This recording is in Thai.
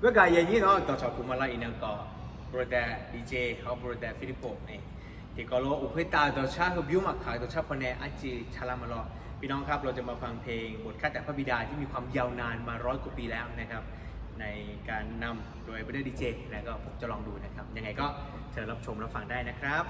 เมื่อกายอย่างนี้เนาะต่อชาวกุมาลาอินังก็โปรแต่ดีเจเขาโปรแต่ฟิลิปโปนี่ที่ก็รออุปตาต่อชาคือบิวมาขายต่อชาพเนอาจีชาลามารอพี่น้องครับเราจะมาฟังเพลงบทข้าแต่พระบิดาที่มีความยาวนานมาร้อยกว่าปีแล้วนะครับ ในการนำโดยบรดีเจนะก็ผมจะลองดูนะครับ ยังไงก็เชิญรับชมรับฟังได้นะครับ